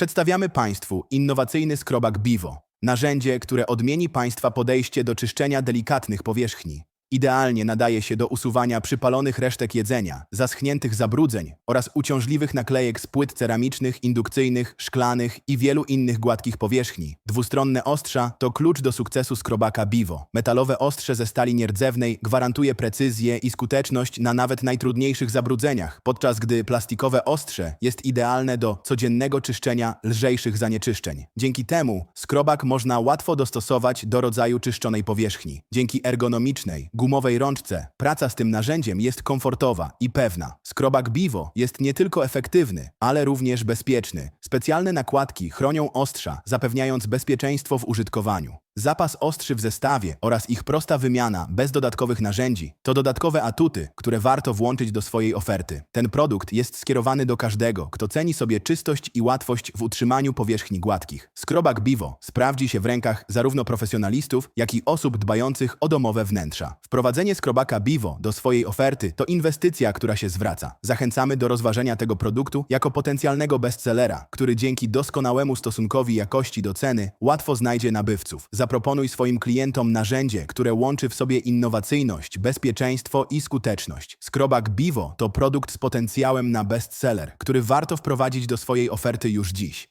Przedstawiamy Państwu innowacyjny skrobak Bivo. Narzędzie, które odmieni Państwa podejście do czyszczenia delikatnych powierzchni. Idealnie nadaje się do usuwania przypalonych resztek jedzenia, zaschniętych zabrudzeń oraz uciążliwych naklejek z płyt ceramicznych, indukcyjnych, szklanych i wielu innych gładkich powierzchni. Dwustronne ostrza to klucz do sukcesu skrobaka Bivo. Metalowe ostrze ze stali nierdzewnej gwarantuje precyzję i skuteczność na nawet najtrudniejszych zabrudzeniach, podczas gdy plastikowe ostrze jest idealne do codziennego czyszczenia lżejszych zanieczyszczeń. Dzięki temu skrobak można łatwo dostosować do rodzaju czyszczonej powierzchni. Dzięki ergonomicznej, gumowej rączce praca z tym narzędziem jest komfortowa i pewna. Skrobak Bivo jest nie tylko efektywny, ale również bezpieczny. Specjalne nakładki chronią ostrza, zapewniając bezpieczeństwo w użytkowaniu. Zapas ostrzy w zestawie oraz ich prosta wymiana bez dodatkowych narzędzi to dodatkowe atuty, które warto włączyć do swojej oferty. Ten produkt jest skierowany do każdego, kto ceni sobie czystość i łatwość w utrzymaniu powierzchni gładkich. Skrobak Bivo sprawdzi się w rękach zarówno profesjonalistów, jak i osób dbających o domowe wnętrza. Wprowadzenie skrobaka Bivo do swojej oferty to inwestycja, która się zwraca. Zachęcamy do rozważenia tego produktu jako potencjalnego bestsellera, który dzięki doskonałemu stosunkowi jakości do ceny łatwo znajdzie nabywców. Zaproponuj swoim klientom narzędzie, które łączy w sobie innowacyjność, bezpieczeństwo i skuteczność. Skrobak Bivo to produkt z potencjałem na bestseller, który warto wprowadzić do swojej oferty już dziś.